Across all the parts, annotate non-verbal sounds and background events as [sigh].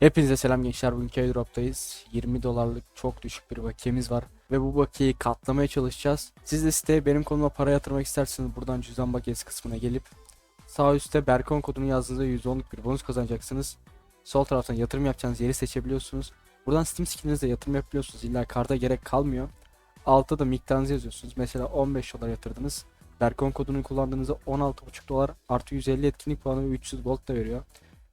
Hepinize selam gençler. Bugünkü airdrop'tayız. 20 dolarlık çok düşük bir bakiyemiz var. Ve bu bakiyeyi katlamaya çalışacağız. Siz de siteye benim konuma para yatırmak isterseniz buradan cüzdan bakiyesi kısmına gelip sağ üstte Berkon kodunu yazdığınızda %10'luk bir bonus kazanacaksınız. Sol taraftan yatırım yapacağınız yeri seçebiliyorsunuz. Buradan Steam skin'inizle yatırım yapabiliyorsunuz. İlla karta gerek kalmıyor. Altta da miktarınızı yazıyorsunuz. Mesela 15 dolar yatırdınız. Berkon kodunu kullandığınızda 16,5 dolar artı 150 etkinlik puanı ve 300 gold da veriyor.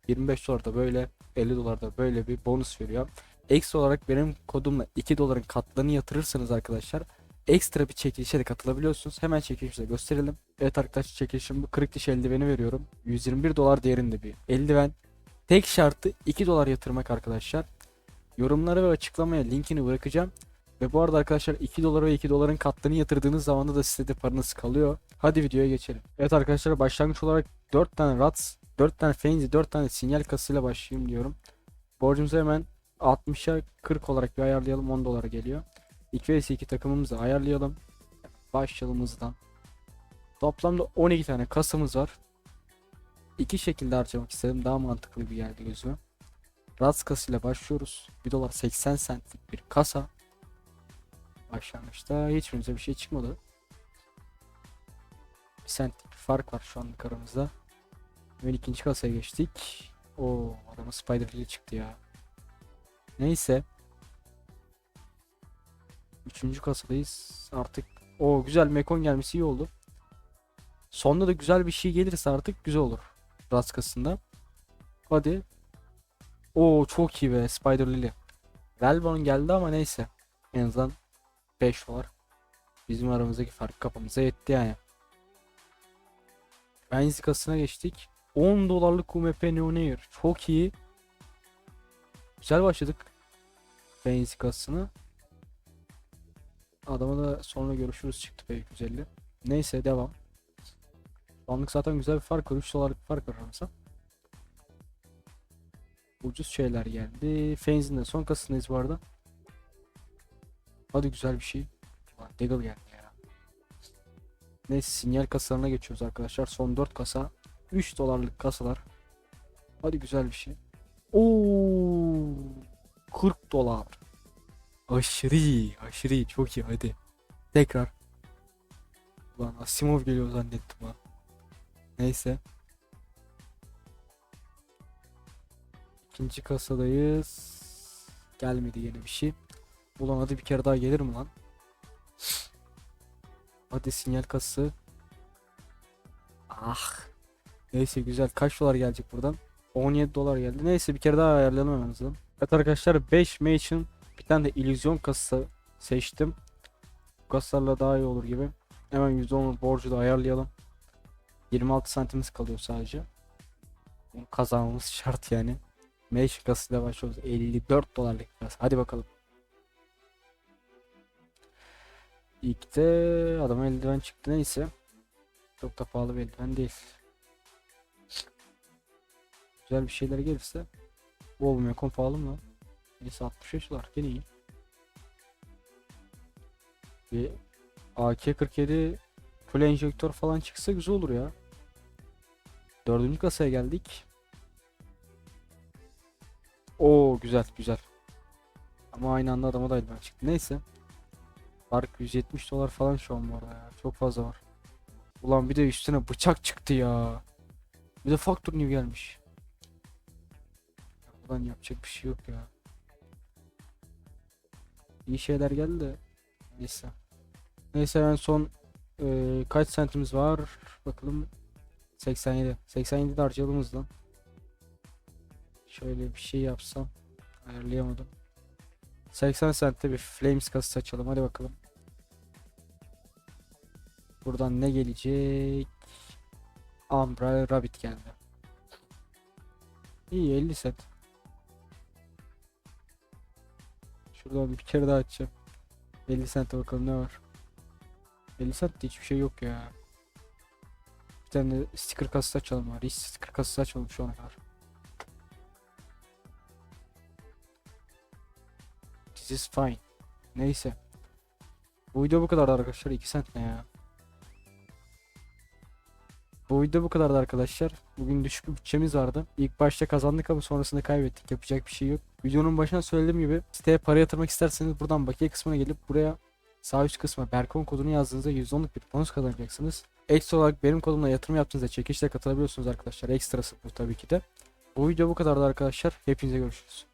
25 dolar da böyle 50 dolar da böyle bir bonus veriyor. Ekstra olarak benim kodumla 2 doların katlarını yatırırsanız arkadaşlar ekstra bir çekilişe de katılabiliyorsunuz. Hemen çekilişi gösterelim. Evet arkadaşlar çekilişim bu kırık diş eldiveni veriyorum. 121 dolar değerinde bir eldiven. Tek şartı 2 dolar yatırmak arkadaşlar. Yorumlara ve açıklamaya linkini bırakacağım. Ve bu arada arkadaşlar 2 dolar ve 2 doların katlarını yatırdığınız zaman da sitede paranız kalıyor. Hadi videoya geçelim. Evet arkadaşlar başlangıç olarak 4 tane rats, 4 tane fenzi, 4 tane sinyal kasıyla başlayayım diyorum. Borcumuzu hemen 60'a 40 olarak bir ayarlayalım 10 dolara geliyor. 2 vs 2 takımımızı ayarlayalım. Başlayalım hızdan. Toplamda 12 tane kasamız var. İki şekilde harcamak istedim. Daha mantıklı bir geldi gözüme. Rats kasıyla başlıyoruz. 1 dolar 80 centlik bir kasa. Başlangıçta hiçbirimize bir şey çıkmadı. Bir centlik bir fark var şu anlık aramızda. Hemen ikinci kasaya geçtik. O adama Spider ile çıktı ya. Neyse. Üçüncü kasadayız. Artık o güzel mekon gelmesi iyi oldu. Sonunda da güzel bir şey gelirse artık güzel olur. Rast kasında. Hadi. O çok iyi be Spider Lily. Velvon geldi ama neyse. En azından 5 dolar. Bizim aramızdaki fark kafamıza yetti yani. Benzi kasına geçtik. 10 dolarlık UMP Neonair. Çok iyi. Güzel başladık. Benzi kasına. Adama da sonra görüşürüz çıktı P250. Neyse devam. Şu anlık zaten güzel bir fark var. 3 dolarlık bir fark var aramızda. Ucuz şeyler geldi. Fenzin de son kasındayız bu arada. Hadi güzel bir şey. Deagle geldi ya. Neyse sinyal kasalarına geçiyoruz arkadaşlar. Son 4 kasa. 3 dolarlık kasalar. Hadi güzel bir şey. Oo, 40 dolar. Aşırı iyi, aşırı iyi. Çok iyi hadi. Tekrar. Ulan Asimov geliyor zannettim ha. Neyse. İkinci kasadayız. Gelmedi yeni bir şey. Ulan hadi bir kere daha gelir mi lan? Hadi sinyal kasası. Ah. Neyse güzel. Kaç dolar gelecek buradan? 17 dolar geldi. Neyse bir kere daha ayarlayalım hemen hızlı. Evet arkadaşlar 5 Mation bir tane de illüzyon kasası seçtim. Bu kasalarla daha iyi olur gibi. Hemen %10 borcu da ayarlayalım. 26 santimiz kalıyor sadece. Bunu kazanmamız [laughs] şart yani. Mation kasasıyla başlıyoruz. 54 dolarlık kasa. Hadi bakalım. İlk de adama eldiven çıktı neyse. Çok da pahalı bir eldiven değil. Güzel bir şeyler gelirse. Bu olmuyor kon pahalı mı? lan? Neyse 65 dolar gene iyi. Bir AK-47 full enjektör falan çıksa güzel olur ya. Dördüncü kasaya geldik. Oo güzel güzel. Ama aynı anda adama da eldiven çıktı. Neyse. Fark 170 dolar falan şu an bu ya. Çok fazla var. Ulan bir de üstüne bıçak çıktı ya. Bir de Factor New gelmiş. Ulan yapacak bir şey yok ya. İyi şeyler geldi de. Neyse. Neyse en son e, kaç sentimiz var? Bakalım. 87. 87 de harcayalım hızlı. Şöyle bir şey yapsam. Ayarlayamadım. 80 centte bir Flames kasası açalım. Hadi bakalım. Buradan ne gelecek? Umbra Rabbit geldi. İyi 50 cent. Şuradan bir kere daha açacağım. 50 cent'e bakalım ne var. 50 cent'te hiçbir şey yok ya. Bir tane sticker kasası açalım var. Hiç sticker kasası açmadım şu ana kadar. This is fine. Neyse. Bu video bu kadar arkadaşlar. 2 cent ne ya? Bu video bu kadar arkadaşlar. Bugün düşük bir bütçemiz vardı. İlk başta kazandık ama sonrasında kaybettik. Yapacak bir şey yok. Videonun başına söylediğim gibi siteye para yatırmak isterseniz buradan bakiye kısmına gelip buraya sağ üst kısma Berkon kodunu yazdığınızda %10'luk bir bonus kazanacaksınız. Ekstra olarak benim kodumla yatırım yaptığınızda çekişle katılabiliyorsunuz arkadaşlar. Ekstrası bu tabii ki de. Bu video bu kadardı arkadaşlar. Hepinize görüşürüz.